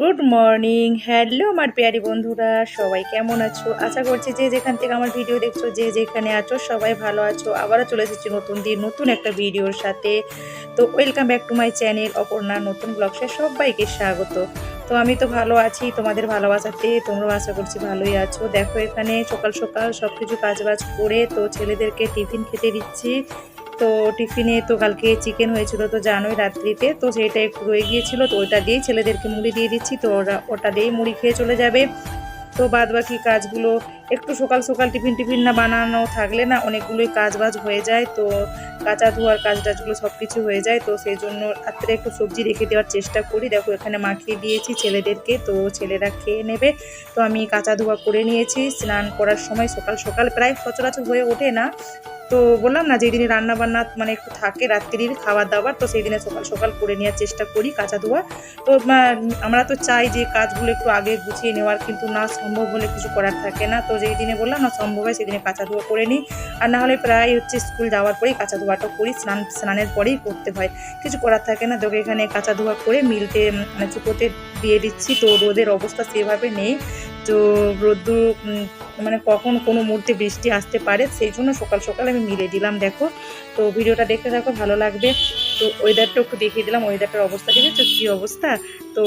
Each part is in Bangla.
Good morning. হ্যালো আমার পেয়ারি বন্ধুরা, সবাই কেমন আছো? আশা করছি যে যেখান থেকে আমার ভিডিও দেখছ, যে যেখানে আছো, সবাই ভালো আছো। আবারও চলে এসেছি নতুন দিন, নতুন একটা ভিডিওর সাথে। তো welcome back to my channel Aparna নতুন ব্লগসে সবাইকে স্বাগত। তো আমি তো ভালো আছি, তোমাদের ভালোবাসাতে তোমরাও আশা করছি ভালোই আছো। দেখো এখানে সকাল সকাল সব কিছু কাজবাজ করে তো ছেলেদেরকে টিফিন খেতে দিচ্ছি। তো টিফিনে তো কালকে চিকেন হয়েছিল তো জানোই রাত্রিতে, তো সেইটা একটু রয়ে গিয়েছিল, তো ওটা দিয়েই ছেলেদেরকে মুড়ি দিয়ে দিচ্ছি, তো ওরা ওটা দিয়েই মুড়ি খেয়ে চলে যাবে। তো বাদ বাকি কাজগুলো, একটু সকাল সকাল টিফিন টিফিন না বানানো থাকলে না অনেকগুলোই কাজ বাজ হয়ে যায়, তো কাঁচা ধোয়ার কাজ টাজগুলো সব কিছু হয়ে যায়, তো সেই জন্য রাত্রে একটু সবজি রেখে দেওয়ার চেষ্টা করি। দেখো এখানে মাখিয়ে দিয়েছি ছেলেদেরকে, তো ছেলেরা খেয়ে নেবে। তো আমি কাঁচা ধোয়া করে নিয়েছি, স্নান করার সময় সকাল সকাল প্রায় সচরাচর হয়ে ওঠে না তো বললাম না যেদিনে রান্না বান্না মানে একটু থাকে রাত্রির খাবার দাবার তো সেই দিনে সকাল সকাল করে নেওয়ার চেষ্টা করি কাঁচা ধোয়া। তো আমরা তো চাই যে কাজগুলো একটু আগে গুছিয়ে নেওয়ার কিন্তু না সম্ভব হলে কিছু করার থাকে না। তো যেই দিনে বললাম না সম্ভব হয় সেদিনে কাঁচা ধোয়া করে নিই। আর না হলে প্রায় হচ্ছে স্কুল যাওয়ার পরেই কাঁচা ধোয়াটা করি, স্নান, স্নানের পরেই করতে হয়। কিছু করার থাকে না। তোকে এখানে কাঁচা ধোয়া করে মিলতে মানে চুপোতে দিয়ে দিচ্ছি। তো রোদের অবস্থা সেভাবে নেই। তো রোদ্দুর মানে কখন কোনো মুহূর্তে বৃষ্টি আসতে পারে সেই জন্য সকাল সকাল আমি মিলে দিলাম দেখো। তো ভিডিওটা দেখতে থাকো ভালো লাগবে। তো ওয়েদারটা একটু দেখিয়ে দিলাম ওয়েদারটার অবস্থা দেখেছ? কী অবস্থা? তো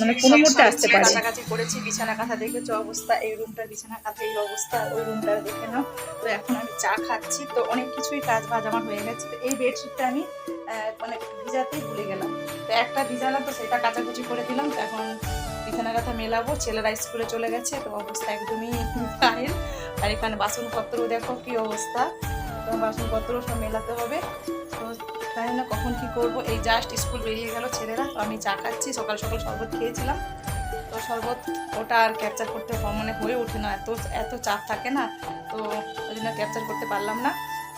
মানে কোনো মুহূর্তে আসতে পারে? কাছাকাছি করেছি বিছানা কাঁথা দেখেছ অবস্থা এই রুমটার বিছানা কাঁথা এই অবস্থা ওই রুমটা দেখে নাও। তো এখন আমি চা খাচ্ছি তো অনেক কিছুই কাজ বাজ আমার হয়ে গেছে তো এই বেডশিটটা আমি মানে ভিজাতেই ভুলে গেলাম। তো একটা ভিজালাম তো সেটা কাচাকুচি করে দিলাম তো এখন বিছানা কাঁথা মেলাবো, ছেলেরা স্কুলে চলে গেছে, তো অবস্থা একদমই ফাইল আর এখানে বাসনপত্র, দেখো কি অবস্থা। তো বাসনপত্র সব মেলাতে হবে। তো জানি না কখন কি করব। এই জাস্ট স্কুল বেরিয়ে গেল ছেলেরা, তো আমি চা খাচ্ছি। সকাল সকাল শরবত খেয়েছিলাম। তো শরবত ওটা আর ক্যাপচার করতে মানে হয়ে ওঠে না। এত এত চাপ থাকে না। তো ওই জন্য ক্যাপচার করতে পারলাম না।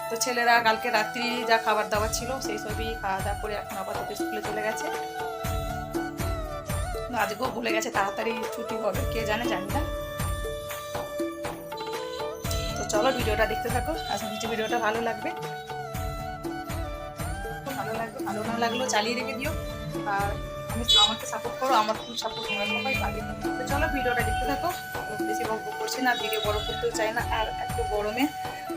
তো ছেলেরা কালকে রাত্রি যা খাবার দাবার ছিল, সেই সবই খাওয়া দাওয়া করে এখন আপাতত স্কুলে চলে গেছে। আজকেও ভুলে গেছে, তাড়াতাড়ি ছুটি হবে। কে জানে, জানি না। তো চলো ভিডিওটা দেখতে থাকো। আশা করছি ভিডিওটা ভালো লাগবে। ভালো লাগবে, ভালো না লাগলেও চালিয়ে রেখে দিও। আর আমি আমাকে সাপোর্ট করো, আমার ফুল সাপোর্ট তোমরা সবাই পাবে তো চলো ভিডিওটা দেখতে থাকো। বেশি গল্প করছি না, ভিডিও বড় করতেও চাই না, আর একটু গরমে।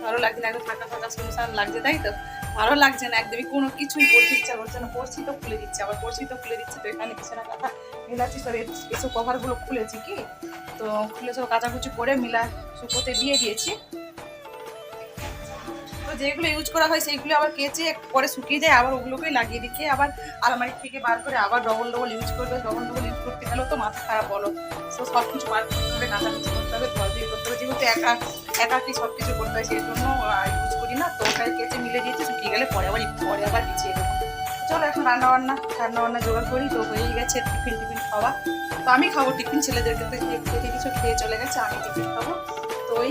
ভালো লাগছে না একটু ফাঁকা ফাঁকা শুনশান লাগছে, তাই তো? ভালো লাগছে না, একদমই কোনো কিছুই পড়তে ইচ্ছা করছে না। পড়ছি তো খুলে দিচ্ছে, আবার পড়ছি তো খুলে দিচ্ছে, তো এখানে কিছু না কথা। মিলাচ্ছি সব এসব কভারগুলো খুলেছি কি? তো খুলে সব কাচাকুচি করে মিলা শুকোতে দিয়ে দিয়েছি। তো যেগুলো ইউজ করা হয় সেইগুলো আবার কেচে পরে শুকিয়ে যায়, আবার ওগুলোকেই লাগিয়ে রেখে আবার আলমারি থেকে বার করে আবার ডবল ডবল ইউজ করবে। ডবল ডবল ইউজ করতে গেলেও তো মাথা খারাপ বলো। তো সব কিছু বার করতে হবে কাঁচাকুচি করতে হবে ধোয়া ধুয়ে করতে হবে। যেহেতু একা, একাকি সব কিছু করতে হয় সেই জন্য ইউজ করি না। তো ওটাই কেচে মিলে দিয়েছি, শুকিয়ে গেলে পরে আবার পরে আবার বিছিয়ে দেবো। চলো এখন রান্না বান্না রান্না বান্না জোগাড় করি, তো হয়েই গেছে টিফিন টিফিন খাওয়া। তো আমি খাব টিফিন, ছেলেদেরকে তো খেতে কিছু খেয়ে চলে গেছে, আমি টিফিন খাব। তো ওই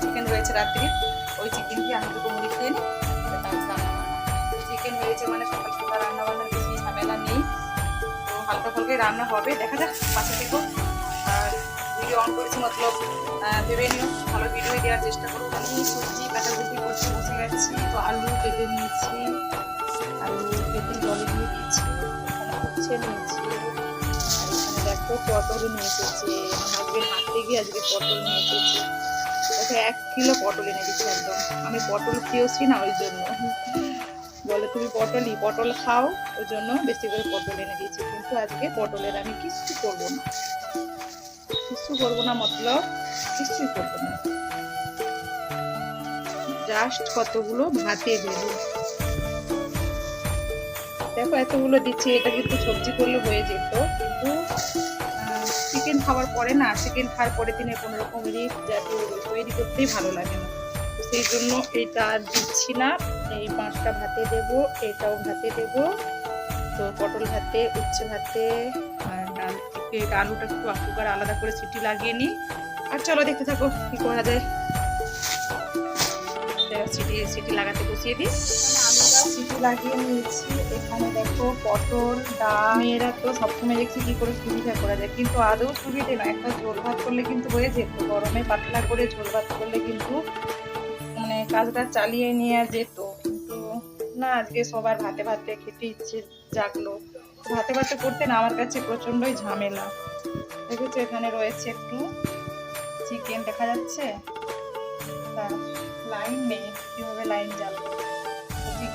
চিকেন রয়েছে রাত্রে, ওই চিকেন দিয়ে আমি দুটো মুড়ি খেয়ে নিই চিকেন হয়েছে মানে সকাল সকাল রান্না বান্নার বেশি ঝামেলা নেই। তো হালকা ফালকাই রান্না হবে, দেখা যাক, পাশে থেকো। আর ভিডিও অন করেছি, মতলব ভেবে নিও, ভালো ভিডিও দেওয়ার চেষ্টা করো। আমি সবজি কাটাকুটি করতে বসে গেছি, তো আলু কেটে নিয়েছি। আলু কেটে জলে দেখো পটল নিয়ে এসেছে আমার হাজবেন্ড গিয়ে আজকে পটল নিয়ে এসেছে ওকে এক কিলো পটল এনে দিচ্ছি একদম আমি পটল খেয়েছি না ওই জন্য বলে তুমি পটলই পটল খাও ওই জন্য বেশি করে পটল এনে দিয়েছি কিন্তু আজকে পটলের আমি কিচ্ছু করব না কিচ্ছু করব না মতলব কিচ্ছুই করব না জাস্ট কতগুলো ভাতে দেবো দেখো এতগুলো দিচ্ছি, এটা কিন্তু সবজি করলে হয়ে যেত, কিন্তু চিকেন খাওয়ার পরে না চিকেন খাওয়ার পরে দিনে কোনো রকম রিপ জাতীয় তৈরি করতেই ভালো লাগে না। সেই জন্য আর দিচ্ছি না। এই পাঁচটা ভাতে দেব, এটাও ভাতে দেব, তো পটল ভাতে, উচ্ছে ভাতে, আর ডাল আলুটা একটু কুকার আলাদা করে সিটি লাগিয়ে নিই। আর চলো দেখতে থাকো কী করা যায়। সিটি সিটি লাগাতে বসিয়ে দিই। সিটি লাগিয়ে নিয়েছি। এখানে দেখো পটল, ডাল। মেয়েরা তো সবসময় দেখছি কি করে সুবিধা করা যায় কিন্তু আদৌ সুবিধে না। একটা ঝোল ভাত করলে কিন্তু হয়ে যেত গরমে পাতলা করে ঝোল ভাত করলে কিন্তু মানে কাজটা চালিয়ে নেওয়া যেত। কিন্তু না, আজকে সবার ভাতে ভাতে খেতে ইচ্ছে জাগলো। ভাতে ভাতে করতে না, আমার কাছে প্রচণ্ডই ঝামেলা। দেখেছ, এখানে রয়েছে একটু চিকেন দেখা যাচ্ছে। লাইন নেই। কীভাবে লাইন জ্বালবো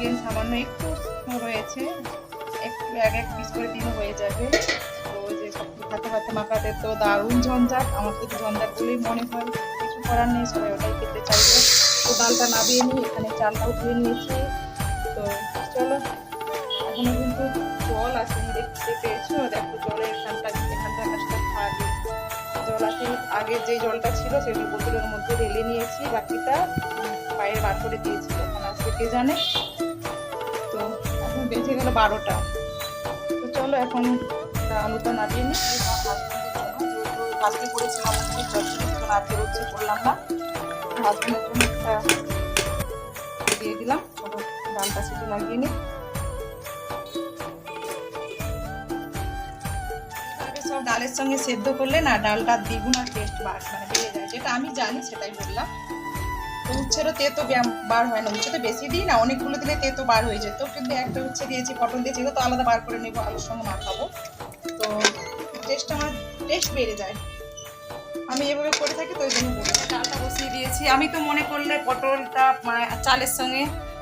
চিকেন সামান্য একটু রয়েছে, একটু এক এক পিস করে দিনও হয়ে যাবে। তো যে ভাতে ভাতে মাখাতে তো দারুণ ঝঞ্ঝাট, আমার তো ঝঞ্ঝাট বলেই মনে হয়, কিছু করার নেই, সবাই ওটাই খেতে চাইবে। তো ডালটা নাবিয়ে নিই, এখানে চালটাও ধুয়ে নিয়েছি। তো চলো, এখনও কিন্তু জল আসেনি, দেখতে পেয়েছ? দেখো জলের এখানটা এখানটা আকাশটা খালি জল আসে, আগে যে জলটা ছিল সেগুলো বোতলের মধ্যে ঢেলে নিয়েছি, বাকিটা বাইরে বার করে দিয়েছি, এখন আসবে কে জানে? বেঁচে গেল বারোটা। তো চলো এখন একটা আলুটা নামিয়ে নিই। ভাজতে করেছিলাম আজকে রোজে করলাম না। হাজবেন্ডের জন্য একটা দিয়ে দিলাম। চলো ডালটা সেটা লাগিয়ে নিই। ডালের সঙ্গে সেদ্ধ করলে না ডালটা দ্বিগুণ আর টেস্ট মানে বেড়ে যায়। যেটা আমি জানি সেটাই বললাম। তো উচ্ছেরও তেতো বার হয় না উচ্ছে তো বেশি দিই না, অনেকগুলো দিলে তেতো বার হয়ে যেত কিন্তু একটা উচ্ছে দিয়েছি, পটল দিয়েছি তো আলাদা বার করে নেব, আলুর সঙ্গে মাখাবো। তো টেস্ট আমার টেস্ট বেড়ে যায়। আমি এভাবে করে থাকি তো ওই জন্য ডালটা বসিয়ে দিয়েছি। আমি তো মনে করলে পটলটা মানে চালের সঙ্গে,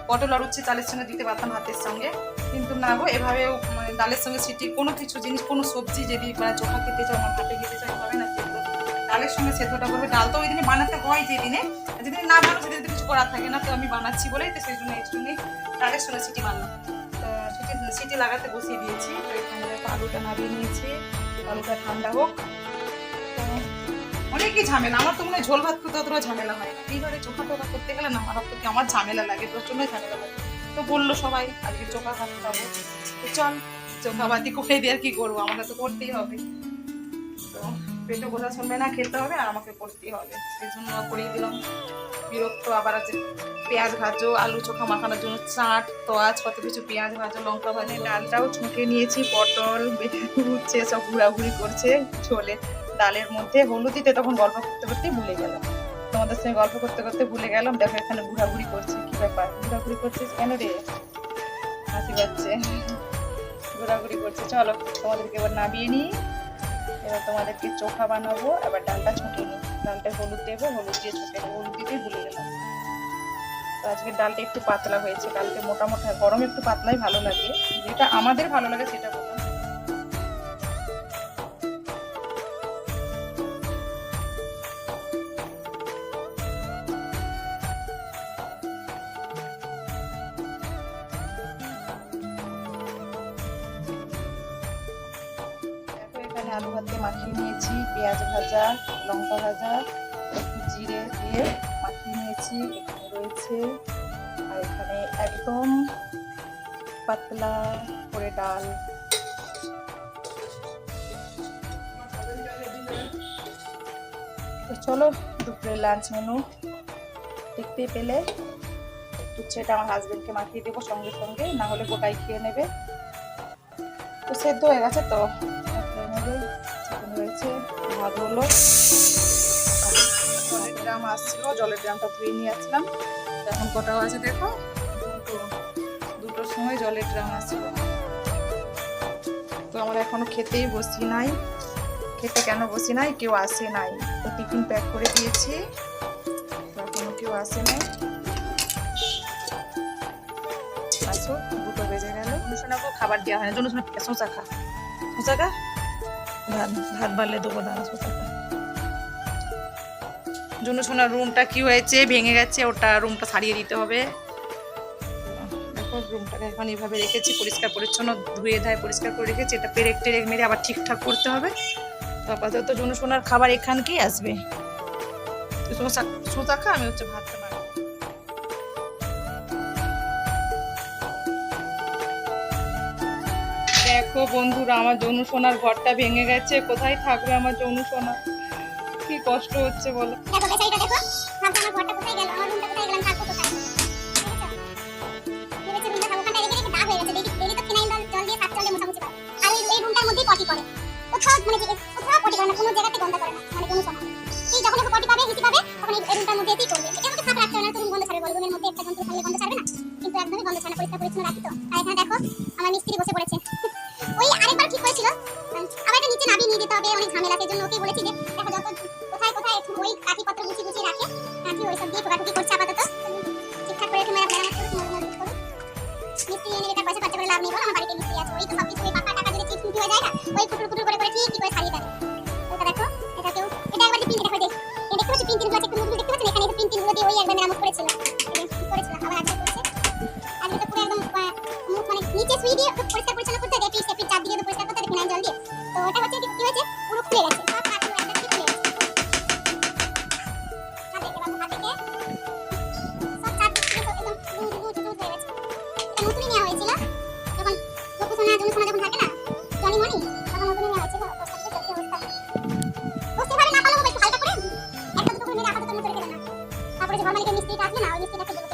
পটল আর উচ্ছে চালের সঙ্গে দিতে পারতাম হাতের সঙ্গে। কিন্তু না গো এভাবে মানে ডালের সঙ্গে সিটি, কোনো কিছু জিনিস, কোনো সবজি যদি মানে চোখা খেতে চাও আমার খেতে চাই হবে না ডালের সঙ্গে সেদ্ধটা করবে। ডাল তো ওই দিনে বানাতে হয় যেদিনে যেদিন না বানো সেদিন কিছু করার থাকে না, তো আমি বানাচ্ছি বলেই তো সেই জন্য এর জন্যই ডালের সঙ্গে সিটি তো সিটি সিটি লাগাতে বসিয়ে দিয়েছি আলুটা নাড়িয়ে নিয়েছি, আলুটা ঠান্ডা হোক। অনেকই ঝামেলা, আমার তো মনে হয় ঝোল ভাত করতে অতটা ঝামেলা হয় না। এইভাবে চোখা টোকা করতে গেলে না, আমার থেকে আমার ঝামেলা লাগে, প্রচণ্ড ঝামেলা লাগে। তো বলল সবাই, আজকে চোখা ভাত খাব। চল, চোখা ভাতি করে দিয়ে আর কি করব আমাকে তো করতেই হবে। পেটে বোঝা চলবে না খেতে হবে আর আমাকে করতেই হবে। সেই জন্য করিয়ে দিলাম। বিরক্ত আবার আছে পেঁয়াজ ভাজো, আলু চোখা মাখানোর জন্য চাট তোয়াজ কত কিছু পেঁয়াজ ভাজো, লঙ্কা ভাজে, ডালটাও ছুঁকে নিয়েছি, পটল উচ্ছে, সব ঘোরাঘুরি করছে ছোলে ডালের মধ্যে হলুদ দিতে তখন গল্প করতে করতে ভুলে গেলাম। তোমাদের সঙ্গে গল্প করতে করতে ভুলে গেলাম। দেখো এখানে ঘোরাঘুরি করছে, কি ব্যাপার? ঘোরাঘুরি করছিস কেন রে? হাসি পাচ্ছে। ঘোরাঘুরি করছে। চলো তোমাদেরকে এবার নামিয়ে নিই। এবার তোমাদেরকে চোখা বানাবো। এবার ডালটা ছুটিয়ে নিই। ডালটা হলুদ দেবো, হলুদ দিয়ে ছুটে হলুদ দিয়ে ভুলে গেলাম। তো আজকে ডালটা একটু পাতলা হয়েছে। কালকে মোটা মোটা গরম একটু পাতলাই ভালো লাগে। যেটা আমাদের ভালো লাগে সেটা এখানে আলু ভাতে মাখিয়ে নিয়েছি, পেঁয়াজ ভাজা, লঙ্কা ভাজা একটু জিরে দিয়ে মাখিয়ে নিয়েছি, এখানে রয়েছে, আর এখানে একদম পাতলা করে ডাল। তো চলো দুপুরের লাঞ্চ মেনু। দেখতে পেলে উচ্ছেটা আমার হাজবেন্ডকে মাখিয়ে দেবো সঙ্গে সঙ্গে, না হলে গোটাই খেয়ে নেবে। তো সেদ্ধ হয়ে গেছে তো। ভাত হলো জলের ড্রাম আসছিল, জলের ড্রামটা ধুয়ে নিয়ে আসলাম এখন কটা আছে দেখো? দুটো, দুটোর সময় জলের ড্রাম আসছিল। তো আমরা এখনও খেতেই বসি নাই। খেতে কেন বসি নাই? কেউ আসে নাই। তো টিফিন প্যাক করে দিয়েছি। তো এখনও কেউ আসে নাই। আসো, দুটো বেজে গেল। অনুশোনাকেও খাবার দেওয়া হয় না অনুশোনা শোঁচা খা। শোঁচা খা। ভাত ভাত বাড়লে দেবো দাঁড়া জুনু সোনার রুমটা কি হয়েছে? ভেঙে গেছে, ওটা রুমটা সারিয়ে দিতে হবে। দেখো, রুমটাকে এখন এইভাবে রেখেছি, পরিষ্কার পরিচ্ছন্ন ধুয়ে ধায় পরিষ্কার করে রেখেছি। এটা পেরেক টেরেক মেরে আবার ঠিকঠাক করতে হবে। তো আপাতত জুনু সোনার খাবার এখানকেই আসবে। তো শোঁচা শোঁচা খা আমি হচ্ছে ভাতটা দেখো বন্ধুরা, আমার জনু সোনার ঘরটা ভেঙে গেছে। কোথায় থাকবে আমার জনু কি কষ্ট হচ্ছে বলো? দেখো বেচারিটা, দেখো। ভাবছ আমার ঘরটা কোথায় গেল? আমার রুমটা কোথায় গেল? আমি থাকব কোথায় ভেবেছে রুমটা থাকব ওখানটা রেখে não por aqui. mamãe deu uma explicação não eu disse que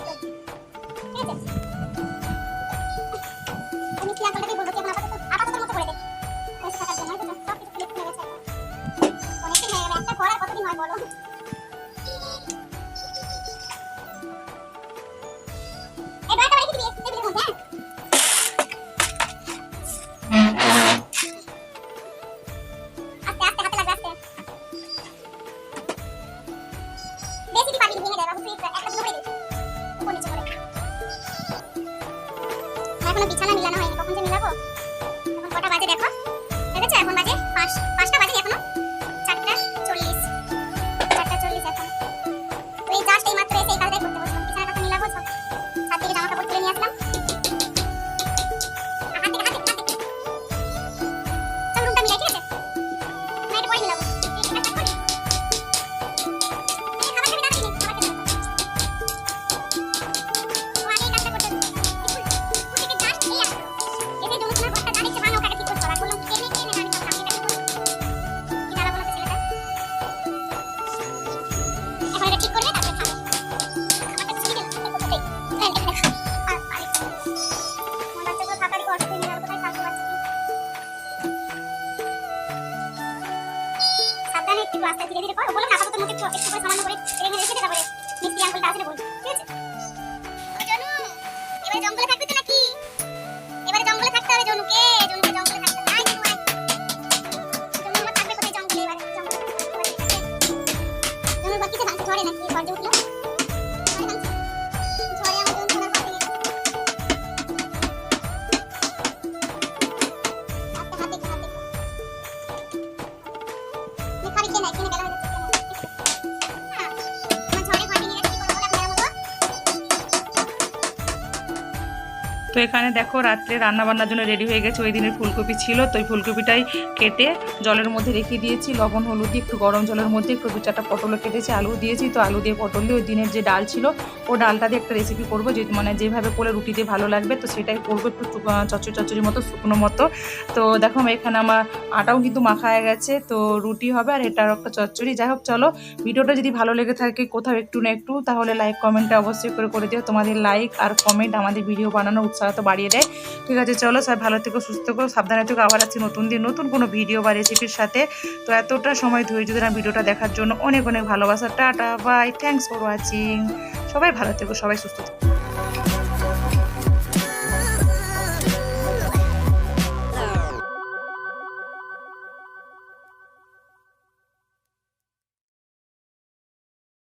Nên là khi. তো এখানে দেখো রাত্রে রান্নাবান্নার জন্য রেডি হয়ে গেছে। ওই দিনের ফুলকপি ছিল, তো ওই ফুলকপিটাই কেটে জলের মধ্যে রেখে দিয়েছি। লবণ, হলুদ দিয়ে একটু গরম জলের মধ্যে একটু দু চারটা পটলও কেটেছি, আলু দিয়েছি। তো আলু দিয়ে পটল দিয়ে ওই দিনের যে ডাল ছিল, ও ডালটা দিয়ে একটা রেসিপি করব যে মানে যেভাবে করলে রুটি দিয়ে ভালো লাগবে, তো সেটাই করব একটু চচ্চড়ি চচ্চড়ির মতো, শুকনো মতো। তো দেখো এখানে আমার আটাও কিন্তু মাখা হয়ে গেছে, তো রুটি হবে আর এটার একটা চচ্চড়ি। যাই হোক, চলো ভিডিওটা যদি ভালো লেগে থাকে কোথাও একটু না একটু, তাহলে লাইক কমেন্টটা অবশ্যই করে করে দিও। তোমাদের লাইক আর কমেন্ট আমাদের ভিডিও বানানোর উৎসাহ তারা বাড়িয়ে দেয় ঠিক আছে, চলো সবাই ভালো থেকো, সুস্থ করো সাবধানে থেকো। আবার আছি নতুন দিন, নতুন কোনো ভিডিও বা রেসিপির সাথে। তো এতটা সময় ধৈর্য ধরে ভিডিওটা দেখার জন্য অনেক অনেক ভালোবাসা। Tata bye thanks for watching সবাই ভালো থেকো, সবাই সুস্থ থাকো।